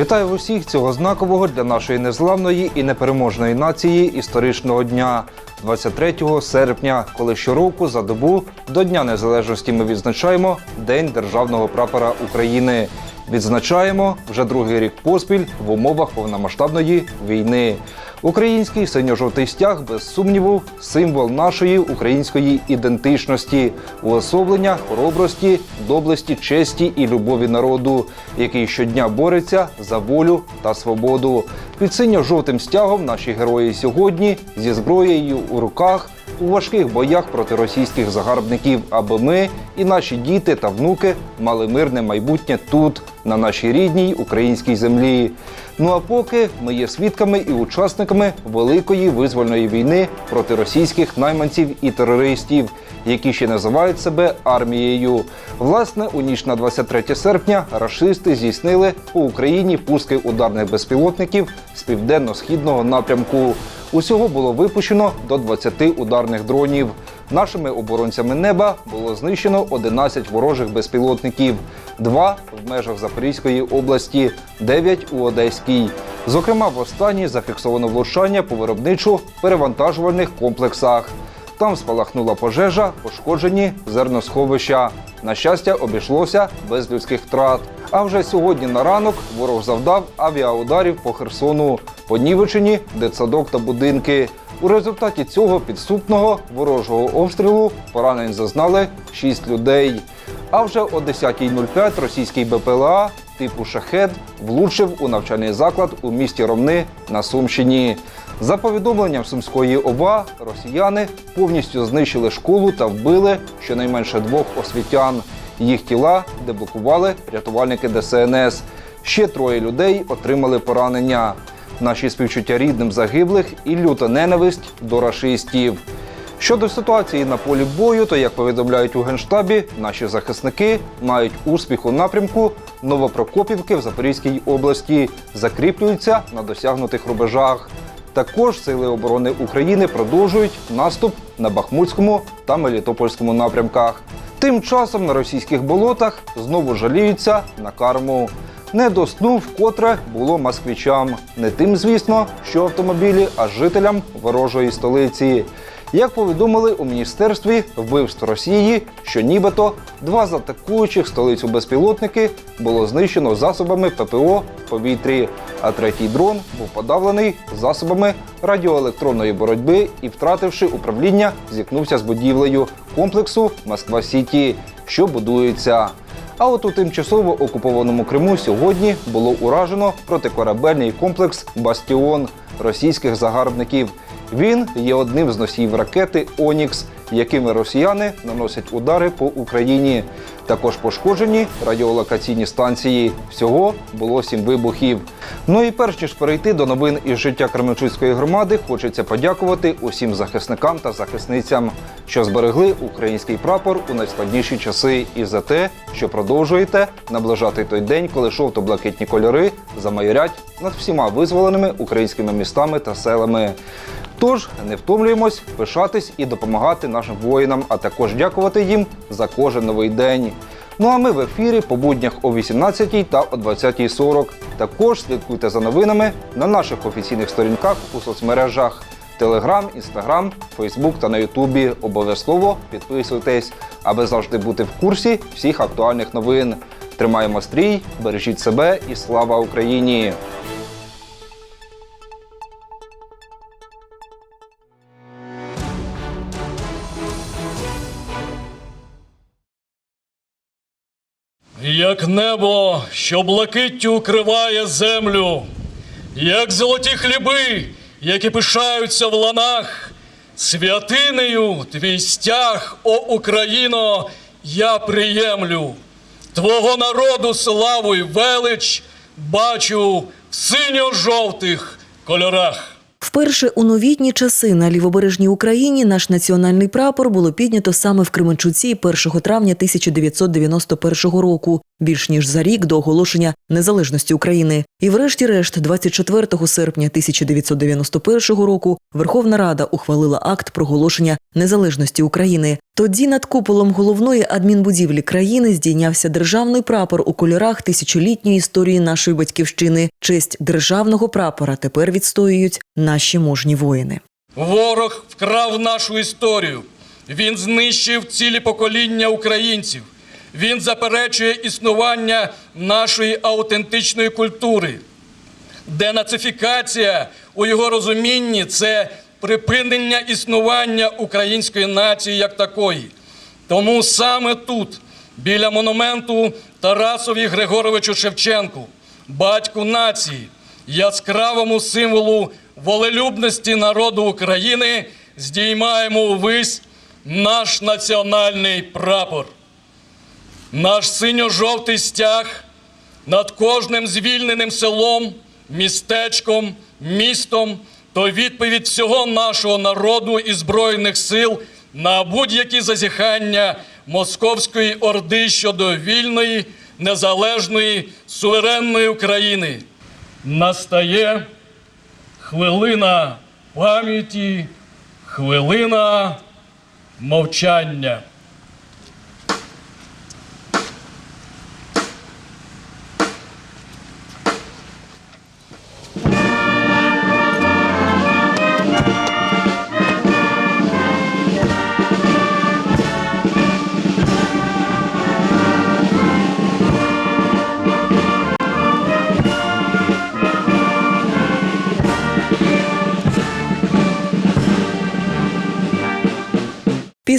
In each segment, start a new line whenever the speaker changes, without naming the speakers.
Вітаю усіх цього знакового для нашої незламної і непереможної нації історичного дня 23 серпня, коли щороку за добу до Дня Незалежності ми відзначаємо День державного прапора України. Відзначаємо вже другий рік поспіль в умовах повномасштабної війни. Український синьо-жовтий стяг, без сумніву, символ нашої української ідентичності, уособлення хоробрості, доблесті, честі і любові народу, який щодня бореться за волю та свободу. Під синьо-жовтим стягом наші герої сьогодні зі зброєю у руках у важких боях проти російських загарбників, аби ми і наші діти та внуки мали мирне майбутнє тут, на нашій рідній українській землі. Ну а поки ми є свідками і учасниками великої визвольної війни проти російських найманців і терористів, які ще називають себе армією. Власне, у ніч на 23 серпня рашисти здійснили по Україні пуски ударних безпілотників з південно-східного напрямку. Усього було випущено до 20 ударних дронів. Нашими оборонцями неба було знищено 11 ворожих безпілотників, два в межах Запорізької області, 9 у Одеській. Зокрема, в останній зафіксовано влучання по виробничу перевантажувальних комплексах. Там спалахнула пожежа, пошкоджені зерносховища. На щастя, обійшлося без людських втрат. А вже сьогодні на ранок ворог завдав авіаударів по Херсону, по Нівечині, дитсадок та будинки. У результаті цього підступного ворожого обстрілу поранень зазнали 6 людей. А вже о 10.05 російський БПЛА типу Шахед влучив у навчальний заклад у місті Ромни на Сумщині. За повідомленням Сумської ОВА, росіяни повністю знищили школу та вбили щонайменше двох освітян. Їх тіла деблокували рятувальники ДСНС. Ще троє людей отримали поранення. Наші співчуття рідним загиблих і люта ненависть до рашистів. Щодо ситуації на полі бою, то як повідомляють у генштабі, наші захисники мають успіх у напрямку Новопрокопівки в Запорізькій області, закріплюються на досягнутих рубежах. Також сили оборони України продовжують наступ на Бахмутському та Мелітопольському напрямках. Тим часом на російських болотах знову жаліються на карму. Не до сну вкотре було москвичам. Не тим, звісно, що автомобілі, а жителям ворожої столиці. Як повідомили у міністерстві вбивств Росії, що нібито два з атакуючих столицю безпілотники було знищено засобами ППО в повітрі, а третій дрон був подавлений засобами радіоелектронної боротьби і, втративши управління, зіткнувся з будівлею комплексу Москва Сіті, що будується. А от у тимчасово окупованому Криму сьогодні було уражено протикорабельний комплекс Бастіон російських загарбників. Він є одним з носіїв ракети Онікс, якими росіяни наносять удари по Україні. Також пошкоджені радіолокаційні станції. Всього було сім вибухів. Ну і перш ніж перейти до новин із життя Кременчуцької громади, хочеться подякувати усім захисникам та захисницям, що зберегли український прапор у найскладніші часи, і за те, що продовжуєте наближати той день, коли жовто-блакитні кольори замайорять над всіма визволеними українськими містами та селами. Тож не втомлюємось пишатись і допомагати нашим воїнам, а також дякувати їм за кожен новий день. Ну а ми в ефірі по буднях о 18 та о 20.40. Також слідкуйте за новинами на наших офіційних сторінках у соцмережах Телеграм, Інстаграм, Фейсбук та на Ютубі. Обов'язково підписуйтесь, аби завжди бути в курсі всіх актуальних новин. Тримаємо стрій, бережіть себе і слава Україні!
Як небо, що блакиттю укриває землю, як золоті хліби, які пишаються в ланах, святинею твій стяг, о Україно, я приємлю. Твого народу славу й велич бачу в синьо-жовтих кольорах.
Вперше у новітні часи на лівобережній Україні наш національний прапор було піднято саме в Кременчуці 1 травня 1991 року. Більш ніж за рік до оголошення незалежності України. І, врешті-решт, 24 серпня 1991 року Верховна Рада ухвалила акт проголошення незалежності України. Тоді над куполом головної адмінбудівлі країни здійнявся державний прапор у кольорах тисячолітньої історії нашої батьківщини. Честь державного прапора тепер відстоюють наші мужні воїни.
Ворог вкрав нашу історію. Він знищив цілі покоління українців. Він заперечує існування нашої аутентичної культури. Денацифікація у його розумінні це припинення існування української нації як такої. Тому саме тут, біля монументу Тарасові Григоровичу Шевченку, батьку нації, яскравому символу волелюбності народу України, здіймаємо увесь наш національний прапор. Наш синьо-жовтий стяг над кожним звільненим селом, містечком, містом то відповідь всього нашого народу і Збройних сил на будь-які зазіхання Московської орди щодо вільної, незалежної, суверенної України. Настає хвилина пам'яті, хвилина мовчання.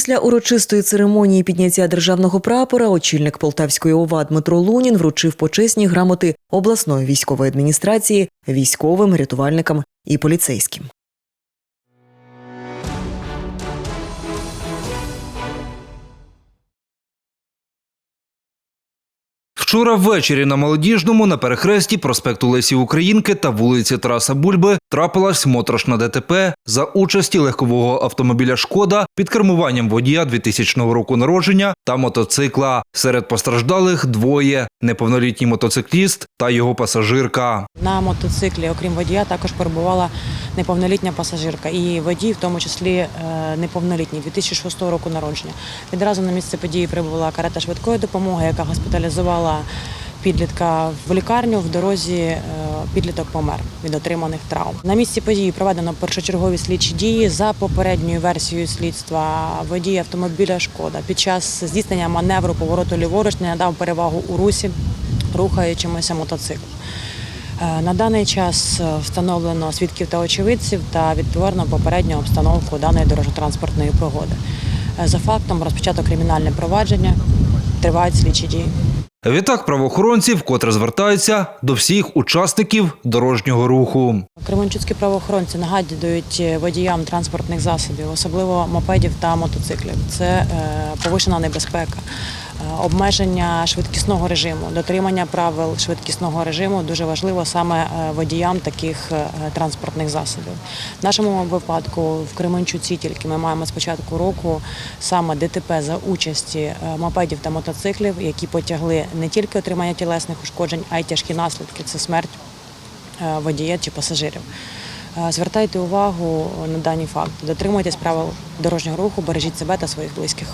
Після урочистої церемонії підняття державного прапора очільник Полтавської ОВА Дмитро Лунін вручив почесні грамоти обласної військової адміністрації військовим, рятувальникам і поліцейським.
Вчора ввечері на молодіжному на перехресті проспекту Лесі Українки та вулиці Тараса Бульби трапилась моторошна ДТП за участі легкового автомобіля Шкода під кермуванням водія 2000 року народження та мотоцикла. Серед постраждалих двоє неповнолітній мотоцикліст та його пасажирка.
На мотоциклі, окрім водія, також перебувала неповнолітня пасажирка. І водій, в тому числі е, неповнолітній, 2006 року народження. Відразу на місце події прибула карета швидкої допомоги, яка госпіталізувала підлітка в лікарню. В дорозі е, підліток помер від отриманих травм. На місці події проведено першочергові слідчі дії за попередньою версією слідства. Водій автомобіля Шкода під час здійснення маневру повороту ліворуч не надав перевагу у русі рухаючимося мотоциклом. Е, На даний час е, встановлено свідків та очевидців та відтворено попередню обстановку даної дорожньо-транспортної пригоди. За фактом розпочато кримінальне провадження, тривають слідчі дії.
Відтак правоохоронці вкотре звертаються до всіх учасників дорожнього руху.
Кременчуцькі правоохоронці нагадують водіям транспортних засобів, особливо мопедів та мотоциклів. Це е, повишена небезпека, е, обмеження швидкісного режиму, дотримання правил швидкісного режиму дуже важливо саме е, водіям таких е, транспортних засобів. В нашому випадку в Кременчуці тільки ми маємо з початку року саме ДТП за участі е, мопедів та мотоциклів, які потягли не тільки отримання тілесних ушкоджень, а й тяжкі наслідки це смерть е, водія чи пасажирів. Е, Звертайте увагу на дані факти, дотримуйтесь правил дорожнього руху, бережіть себе та своїх близьких.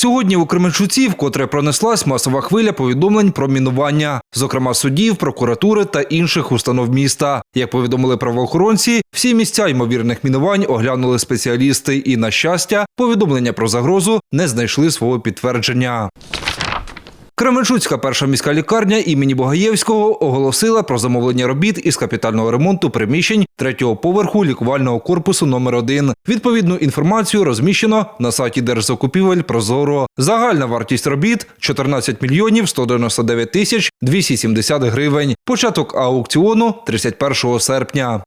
Сьогодні у Кременчуці вкотре пронеслась масова хвиля повідомлень про мінування, зокрема судів, прокуратури та інших установ міста. Як повідомили правоохоронці, всі місця ймовірних мінувань оглянули спеціалісти, і на щастя, повідомлення про загрозу не знайшли свого підтвердження. Кременчуцька перша міська лікарня імені Богаєвського оголосила про замовлення робіт із капітального ремонту приміщень третього поверху лікувального корпусу номер 1 Відповідну інформацію розміщено на сайті Держзакупівель Прозоро. Загальна вартість робіт 14 мільйонів 199 тисяч 270 гривень. Початок аукціону 31 серпня.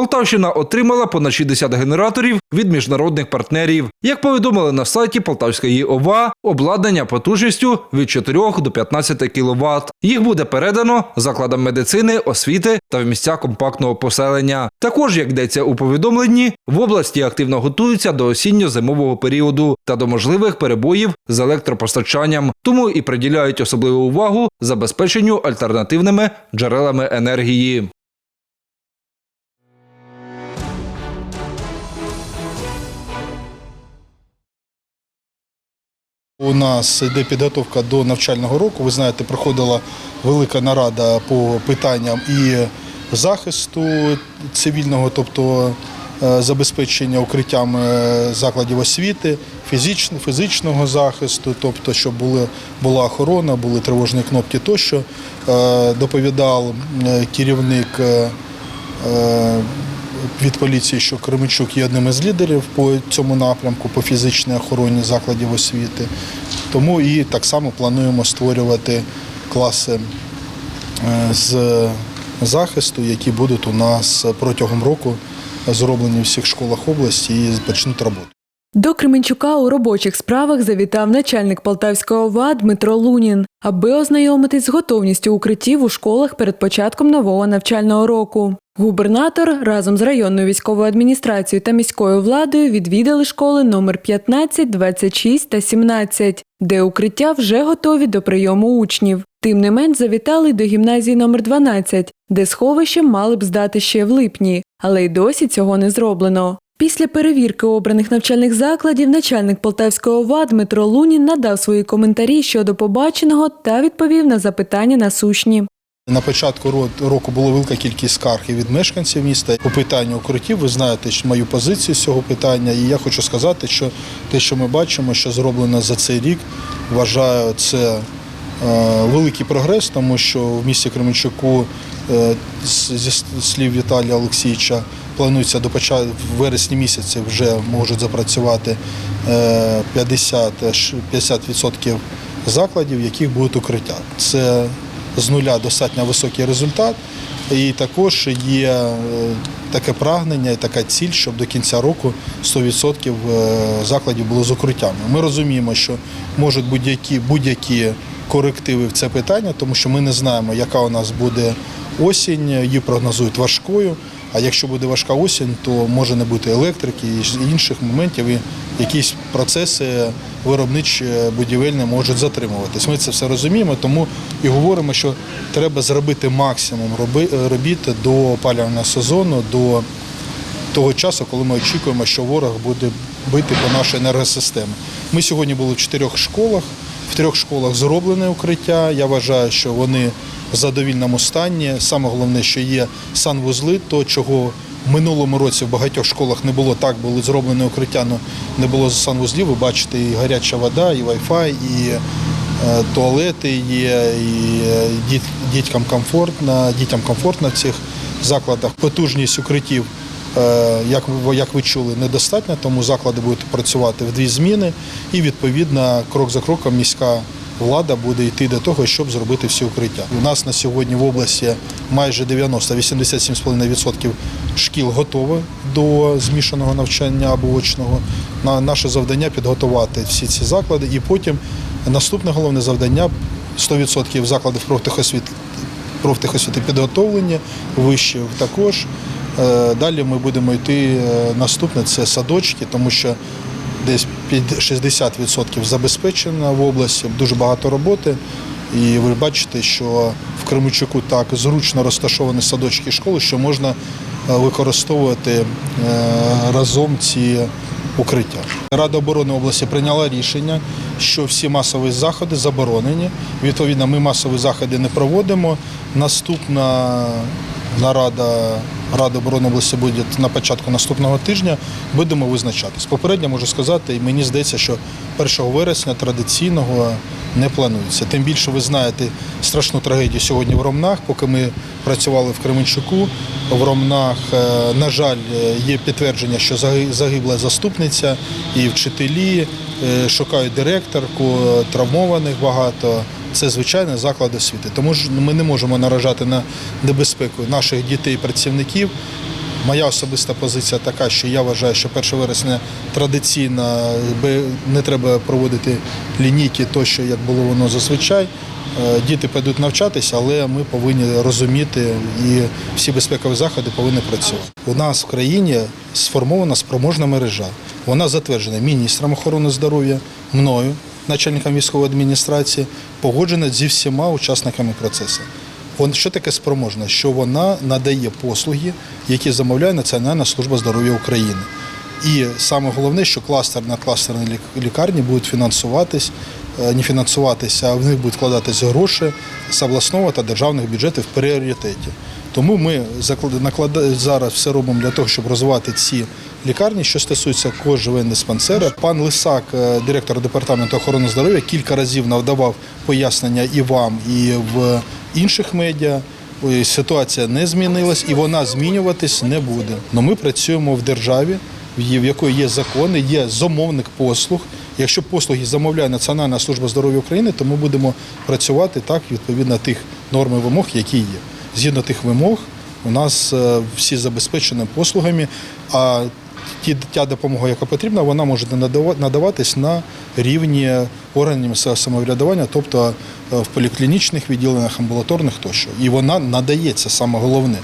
Полтавщина отримала понад 60 генераторів від міжнародних партнерів. Як повідомили на сайті Полтавської ОВА, обладнання потужністю від 4 до 15 кВт. Їх буде передано закладам медицини, освіти та в місця компактного поселення. Також, як йдеться у повідомленні, в області активно готуються до осінньо-зимового періоду та до можливих перебоїв з електропостачанням, тому і приділяють особливу увагу забезпеченню альтернативними джерелами енергії.
У нас йде підготовка до навчального року. Ви знаєте, проходила велика нарада по питанням і захисту цивільного, тобто е, забезпечення укриттям е, закладів освіти, фізично, фізичного захисту, тобто, щоб були, була охорона, були тривожні кнопки тощо. Е, Доповідав керівник. Від поліції, що Кременчук є одним із лідерів по цьому напрямку, по фізичній охороні закладів освіти. Тому і так само плануємо створювати класи е, з захисту, які будуть у нас протягом року зроблені в всіх школах області і почнуть роботу.
До Кременчука у робочих справах завітав начальник Полтавського ОВА Дмитро Лунін, аби ознайомитись з готовністю укриттів у школах перед початком нового навчального року. Губернатор разом з районною військовою адміністрацією та міською владою відвідали школи номер 15, 26 та 17, де укриття вже готові до прийому учнів. Тим не менш завітали до гімназії номер 12, де сховище мали б здати ще в липні, але й досі цього не зроблено. Після перевірки обраних навчальних закладів начальник Полтавського ОВА Дмитро Лунін надав свої коментарі щодо побаченого та відповів на запитання насущні.
На початку року було велика кількість скарг від мешканців міста по питанню укриттів. Ви знаєте мою позицію з цього питання, і я хочу сказати, що те, що ми бачимо, що зроблено за цей рік, вважаю це е, великий прогрес, тому що в місті Кременчуку е, зі слів Віталія Олексійовича планується до початку вересні місяці вже можуть запрацювати е, 50, ш- 50% закладів, яких будуть укриття. Це з нуля достатньо високий результат. І також є е, таке прагнення і така ціль, щоб до кінця року 100% е, закладів було з укриттями. Ми розуміємо, що можуть будь-які будь-які корективи в це питання, тому що ми не знаємо, яка у нас буде осінь, її прогнозують важкою. А якщо буде важка осінь, то може не бути електрики і інших моментів, і якісь процеси виробничі будівельні можуть затримуватись. Ми це все розуміємо, тому і говоримо, що треба зробити максимум робіт до опалювального сезону, до того часу, коли ми очікуємо, що ворог буде бити по нашій енергосистемі. Ми сьогодні були в чотирьох школах. В трьох школах зроблене укриття. Я вважаю, що вони задовільному стані. Саме головне, що є санвузли, то чого в минулому році в багатьох школах не було так, були зроблені укриття, але не було санвузлів. Ви бачите, і гаряча вода, і вай-фай, і е, туалети є, і е, діт- дітям комфортно, дітям комфортно в цих закладах. Потужність укриттів, е, як ви, як ви чули, недостатня, тому заклади будуть працювати в дві зміни. І відповідно, крок за кроком міська влада буде йти до того, щоб зробити всі укриття. У нас на сьогодні в області майже 90-87,5% шкіл готові до змішаного навчання або очного. На наше завдання підготувати всі ці заклади, і потім наступне головне завдання 100% закладів профтехосвіти профтехосвіти підготовлені, вишів також. Е, Далі ми будемо йти е, наступне це садочки, тому що десь під 60% забезпечено в області, дуже багато роботи. І ви бачите, що в Кременчуку так зручно розташовані садочки і школи, що можна е, використовувати е, разом ці укриття. Рада оборони області прийняла рішення, що всі масові заходи заборонені. Відповідно, ми масові заходи не проводимо. Наступна нарада Ради оборони області буде на початку наступного тижня. Будемо визначатись. Попередньо можу сказати, і мені здається, що 1 вересня традиційного не планується. Тим більше ви знаєте страшну трагедію сьогодні в Ромнах. Поки ми працювали в Кременчуку, в Ромнах, е, на жаль, е, є підтвердження, що заги- загибла заступниця і вчителі е, шукають директорку, травмованих багато. Це звичайний заклад освіти. Тому ж ми не можемо наражати на небезпеку наших дітей, працівників. Моя особиста позиція така, що я вважаю, що 1 вересня традиційно не треба проводити лінійки, тощо як було воно зазвичай. Е, Діти підуть навчатися, але ми повинні розуміти і всі безпекові заходи повинні працювати. У нас в країні сформована спроможна мережа. Вона затверджена міністром охорони здоров'я, мною, начальником військової адміністрації, погоджена зі всіма учасниками процесу. Що таке спроможна? Що вона надає послуги, які замовляє Національна служба здоров'я України. І саме головне, що кластерна кластерні лік- лікарні будуть фінансуватись, е, не фінансуватися, а в них будуть вкладатись гроші з обласного та державних бюджетів в пріоритеті. Тому ми зараз все робимо для того, щоб розвивати ці лікарні. Що стосується кожного диспансера, пан Лисак, е, директор департаменту охорони здоров'я, кілька разів надавав пояснення і вам, і в інших медіа. Ситуація не змінилась і вона змінюватись не буде. Но ми працюємо в державі, в якої є закони, є замовник послуг. Якщо послуги замовляє Національна служба здоров'я України, то ми будемо працювати так відповідно тих норм і вимог, які є. Згідно тих вимог, у нас е, всі забезпечені послугами. А ті та допомога, яка потрібна, вона може надаватись на рівні органів самоврядування, тобто е, в поліклінічних відділеннях, амбулаторних тощо. І вона надається саме головне.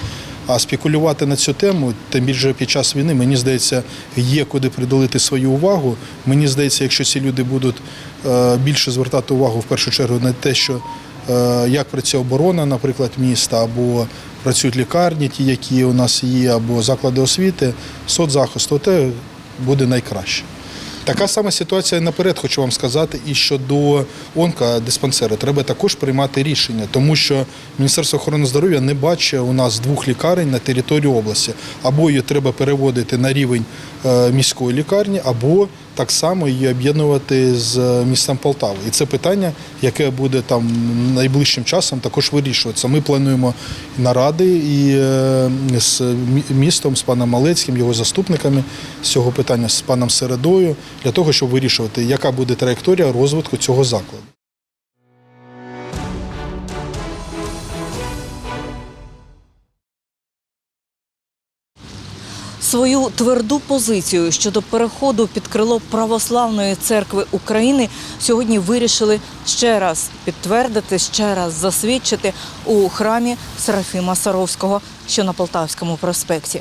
А спекулювати на цю тему, тим більше під час війни, мені здається, є куди приділити свою увагу. Мені здається, якщо ці люди будуть е, більше звертати увагу в першу чергу на те, що як працює оборона, наприклад, міста, або працюють лікарні, ті, які у нас є, або заклади освіти, соцзахисту, то те буде найкраще. Така сама ситуація наперед, хочу вам сказати, і щодо онкодиспансера. Треба також приймати рішення, тому що Міністерство охорони здоров'я не бачить у нас двох лікарень на території області. Або її треба переводити на рівень е, міської лікарні, або так само її об'єднувати з містом Полтави. І це питання, яке буде там найближчим часом також вирішуватися. Ми плануємо наради і е, з містом, з паном Малецьким, його заступниками з цього питання, з паном Середою, для того, щоб вирішувати, яка буде траєкторія розвитку цього закладу.
Свою тверду позицію щодо переходу під крило Православної церкви України сьогодні вирішили ще раз підтвердити, ще раз засвідчити у храмі Серафіма Саровського, що на Полтавському проспекті.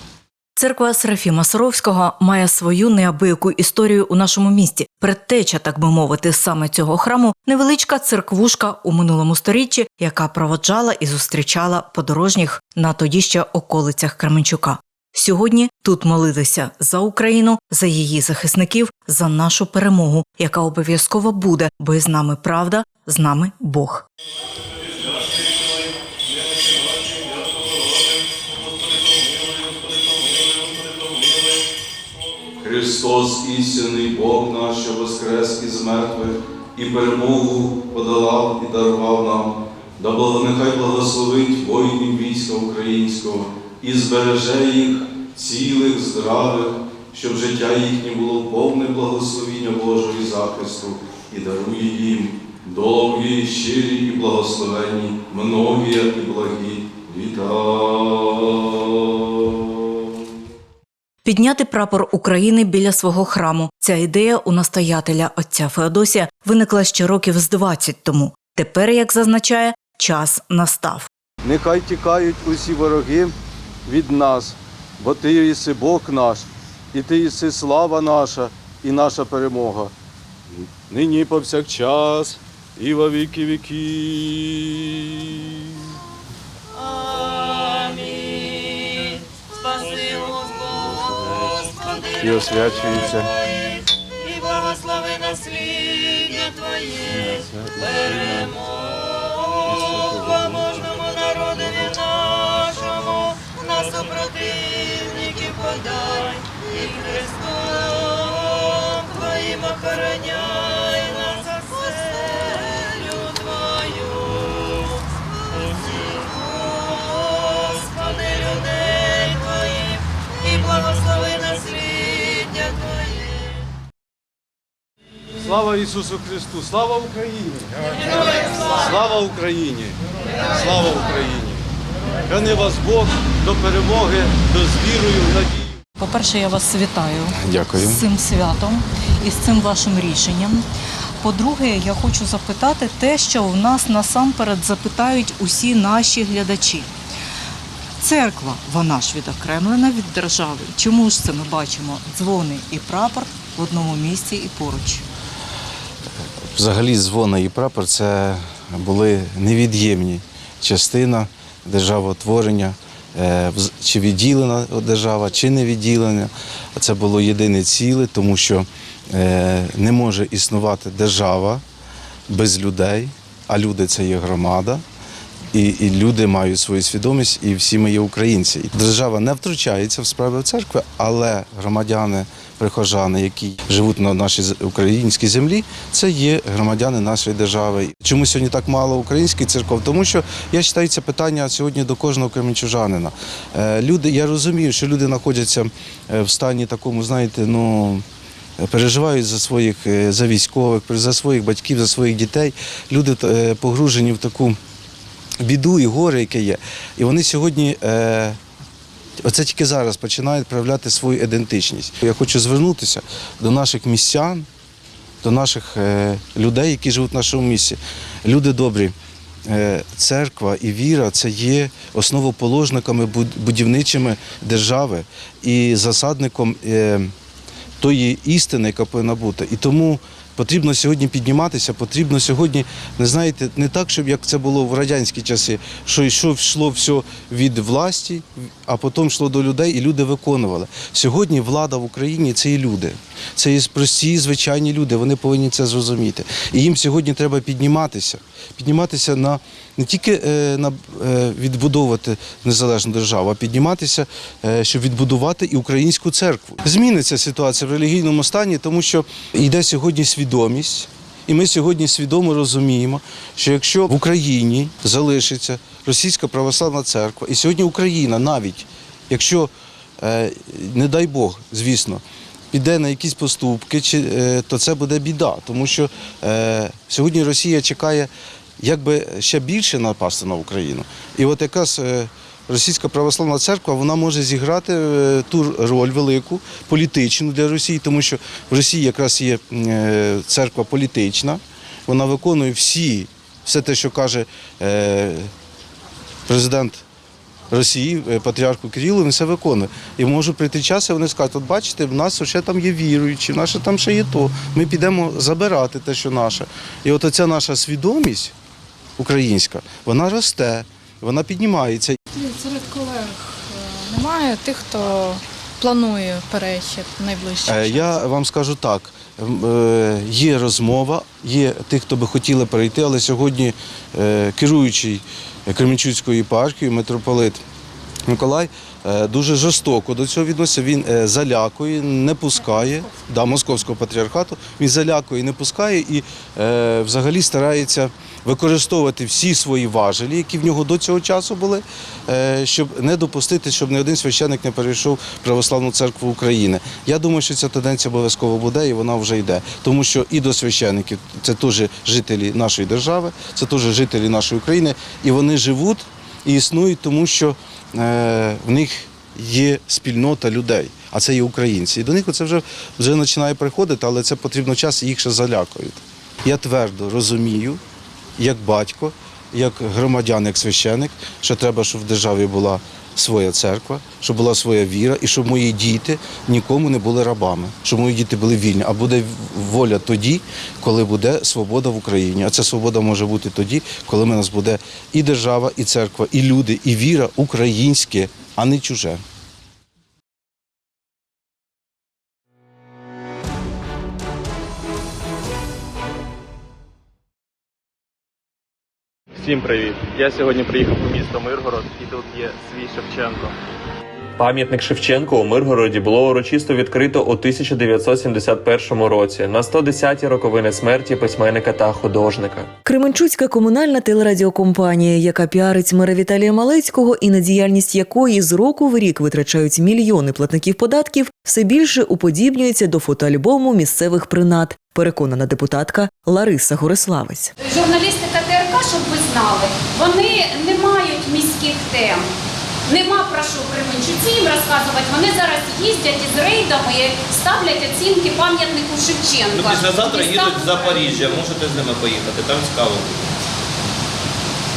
Церква Серафіма Саровського має свою неабияку історію у нашому місті. Предтеча, так би мовити, саме цього храму невеличка церквушка у минулому сторіччі, яка проводжала і зустрічала подорожніх на тоді ще околицях Кременчука. Сьогодні тут молилися за Україну, за її захисників, за нашу перемогу, яка обов'язково буде, бо з нами правда, з нами Бог.
Христос, істинний Бог наш, воскрес із мертвих і перемогу подолав і дарував нам, да нехай благословить воїнів війська українського і збереже їх цілих, здравих, щоб життя їхнє було повне благословіння Божого і захисту, і дарує їм довгі, щирі і благословенні, многія і благі літа.
Підняти прапор України біля свого храму. Ця ідея у настоятеля отця Феодосія виникла ще років з 20 тому. Тепер, як зазначає, час настав.
Нехай тікають усі вороги від нас, бо ти єси Бог наш, і ти єси слава наша і наша перемога. Нині повсякчас і во віки віків.
Амінь. Спаси Господи,
І освячується.
і благослови наслідня Твоє, подай, і Христом Твоїм охороняй нас оселю Твою. Усіх, Господи, людей Твоїх, і благослови наслідня Твоє.
Слава Ісусу Христу! Слава Україні! Слава Україні! Слава Україні! Храни вас Бог до перемоги, до з вірою, в надію.
По-перше, я вас вітаю
Дякую.
з цим святом і з цим вашим рішенням. По-друге, я хочу запитати те, що в нас насамперед запитають усі наші глядачі. Церква, вона ж відокремлена від держави. Чому ж це ми бачимо дзвони і прапор в одному місці і поруч?
Взагалі дзвони і прапор це були невід'ємні частина державотворення, чи відділена держава, чи не відділена. Це було єдине ціле, тому що е, не може існувати держава без людей, а люди це є громада. І, і люди мають свою свідомість, і всі ми є українці. Держава не втручається в справи церкви, але громадяни, прихожани, які живуть на нашій українській землі, це є громадяни нашої держави. Чому сьогодні так мало українських церков? Тому що я вважаю, це питання сьогодні до кожного кременчужанина. Е, Люди, я розумію, що люди знаходяться е, в стані такому, знаєте, ну. Переживають за своїх е, за військових, за своїх батьків, за своїх дітей. Люди погружені в таку біду і горе, яке є. І вони сьогодні, е, оце тільки зараз починають проявляти свою ідентичність. Я хочу звернутися до наших містян, до наших е, людей, які живуть в нашому місті. Люди добрі. е, Церква і віра це є основоположниками будівничими держави і засадником е, тої істини, яка повинна бути. І тому потрібно сьогодні підніматися, потрібно сьогодні, не знаєте, не так, щоб як це було в радянські часи, що йшло все від власті, а потім йшло до людей, і люди виконували. Сьогодні влада в Україні це і люди. Це і прості, звичайні люди. Вони повинні це зрозуміти. І їм сьогодні треба підніматися, підніматися на не тільки е, на е, відбудовувати незалежну державу, а підніматися, е, щоб відбудувати і українську церкву. Зміниться ситуація в релігійному стані, тому що йде сьогодні свідомість. І ми сьогодні свідомо розуміємо, що якщо в Україні залишиться російська православна церква, і сьогодні Україна навіть, якщо, е, не дай Бог, звісно, піде на якісь поступки, е, то це буде біда. Тому що е, сьогодні Росія чекає якби ще більше напасти на Україну. І от якраз Російська православна церква вона може зіграти е, ту роль велику політичну для Росії, тому що в Росії якраз є е, церква політична, вона виконує всі, все те, що каже е, президент Росії, патріарху Кирилу, він все виконує. І може прийти час, і вони скажуть, от бачите, в нас ще там є віруючі, в нас там ще є то. Ми підемо забирати те, що наше. І от оця наша свідомість українська, вона росте, вона піднімається.
Серед колег е, немає тих, хто планує перехід найближчим
Е,
часом?
Я вам скажу так: е, є розмова, є тих, хто би хотіли перейти, але сьогодні е, керуючий Кременчуцькою єпархією, митрополит Миколай. Е, Дуже жорстоко до цього відноситься. Він е, залякує, не пускає да, московського патріархату. Він залякує, не пускає і е, взагалі старається використовувати всі свої важелі, які в нього до цього часу були, щоб не допустити, щоб ні один священник не перейшов православну церкву України. Я думаю, що ця тенденція обов'язково буде і вона вже йде. Тому що і до священників це теж жителі нашої держави, це теж жителі нашої України, і вони живуть і існують, тому що в них є спільнота людей, а це є українці. І до них це вже, вже починає приходити, але це потрібно час, і їх ще залякують. Я твердо розумію, як батько, як громадян, як священик, що треба, щоб в державі була своя церква, щоб була своя віра, і щоб мої діти нікому не були рабами, щоб мої діти були вільні. А буде воля тоді, коли буде свобода в Україні. А ця свобода може бути тоді, коли в нас буде і держава, і церква, і люди, і віра українське, а не чуже.
Всім привіт! Я сьогодні приїхав у місто Миргород і тут є свій Шевченко.
Пам'ятник Шевченку у Миргороді було урочисто відкрито у 1971 році на 110-ті роковини смерті письменника та художника.
Кременчуцька комунальна телерадіокомпанія, яка піарить мера Віталія Малецького і на діяльність якої з року в рік витрачають мільйони платників податків, все більше уподібнюється до фотоальбому місцевих принад. Переконана депутатка Лариса Гориславець.
Журналістика
Така, щоб ви знали, вони не мають міських тем. Нема про що Кременчуці їм розказувати. Вони зараз їздять із рейдами і ставлять оцінки пам'ятнику Шевченка.
Ну, післязавтра
І
їдуть в
ставлять-
Запоріжжя, можете з ними поїхати, там цікаво.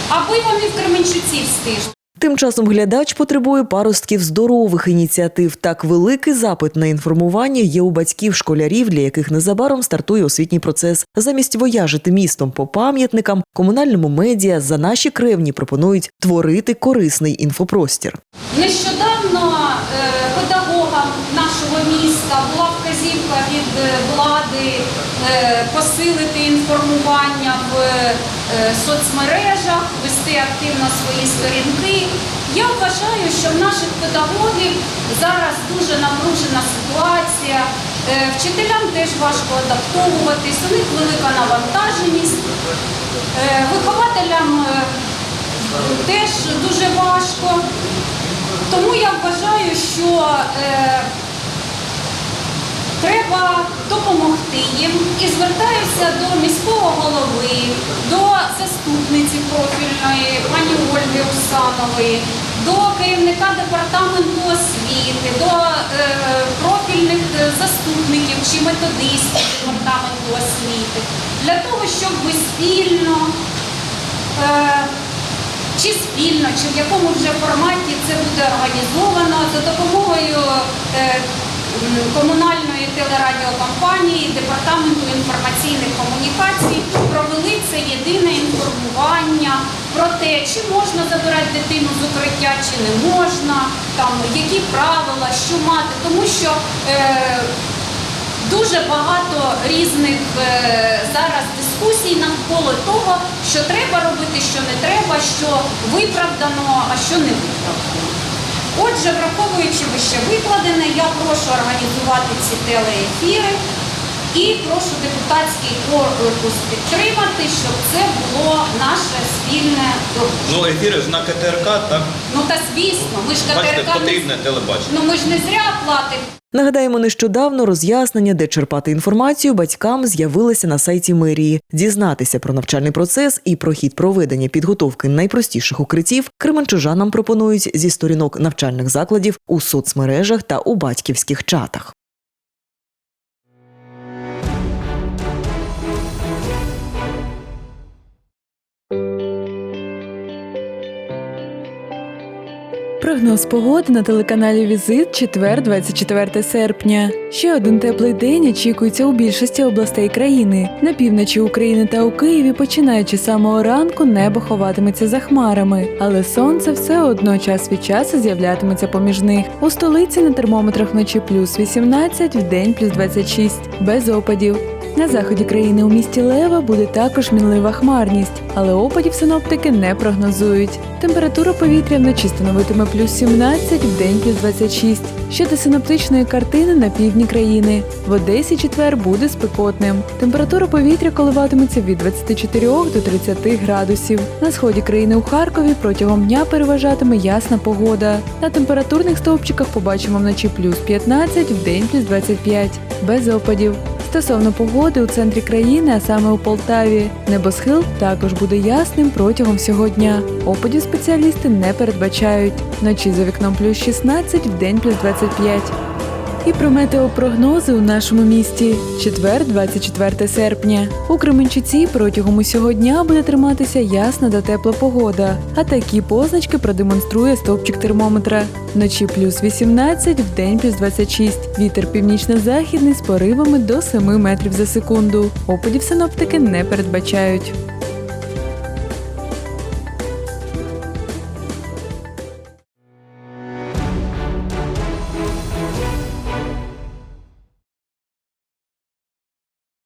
Аби вони в Кременчуці встигли.
Тим часом глядач потребує паростків здорових ініціатив. Так великий запит на інформування є у батьків школярів, для яких незабаром стартує освітній процес. Замість вояжити містом по пам'ятникам, комунальному медіа за наші кревні пропонують творити корисний інфопростір.
Нещодавно е, педагогам нашого міста була вказівка від влади е, посилити інформування в соцмережах, вести активно свої сторінки. Я вважаю, що в наших педагогів зараз дуже напружена ситуація. Е, Вчителям теж важко адаптовуватись, у них велика навантаженість. Е, Вихователям е, теж дуже важко. Тому я вважаю, що е, треба допомогти їм і звертаюся до міського голови, до заступниці профільної пані Ольги Усанової, до керівника департаменту освіти, до е, профільних заступників чи методистів департаменту освіти для того, щоб ви спільно. Е, чи спільно, чи в якому вже форматі це буде організовано за допомогою е, комунальної телерадіокомпанії, департаменту інформаційних комунікацій провели це єдине інформування про те, чи можна забирати дитину з укриття, чи не можна, там які правила, що мати, тому що. Е, Дуже багато різних е, зараз дискусій навколо того, що треба робити, що не треба, що виправдано, а що не виправдано. Отже, враховуючи вище викладене, я прошу організувати ці телеефіри і прошу депутатський корпус підтримати, щоб це було наше спільне доручення.
Ну, ефіри ж на КТРК, так?
Ну та звісно, ми ж
Бачите,
КТРК не
потрібне телебачення.
ну ми ж не зря платимо.
Нагадаємо, нещодавно роз'яснення, де черпати інформацію, батькам з'явилися на сайті мерії. Дізнатися про навчальний процес і про хід проведення підготовки найпростіших укриттів кременчужанам пропонують зі сторінок навчальних закладів у соцмережах та у батьківських чатах.
Прогноз погоди на телеканалі Візит четвер, 24 серпня. Ще один теплий день очікується у більшості областей країни. На півночі України та у Києві, починаючи з самого ранку, небо ховатиметься за хмарами, але сонце все одно час від часу з'являтиметься поміж них. У столиці на термометрах вночі плюс 18, в день плюс 26, без опадів. На заході країни у місті Лева буде також мінлива хмарність, але опадів синоптики не прогнозують. Температура повітря вночі становитиме плюс 17, в день плюс 26. Щодо синоптичної картини на півдні країни. В Одесі четвер буде спекотним. Температура повітря коливатиметься від 24 до 30 градусів. На сході країни у Харкові протягом дня переважатиме ясна погода. На температурних стовпчиках побачимо вночі плюс 15, в день плюс 25, без опадів. Стосовно погоди у центрі країни, а саме у Полтаві, небосхил також буде ясним протягом всього дня. Опадів спеціалісти не передбачають. Вночі за вікном плюс 16, в день плюс 25. І про метеопрогнози у нашому місті. Четвер, 24 серпня. У Кременчуці протягом усього дня буде триматися ясна та тепла погода. А такі позначки продемонструє стовпчик термометра. Вночі плюс 18, в день плюс 26. Вітер північно-західний з поривами до 7 метрів за секунду. Опадів синоптики не передбачають.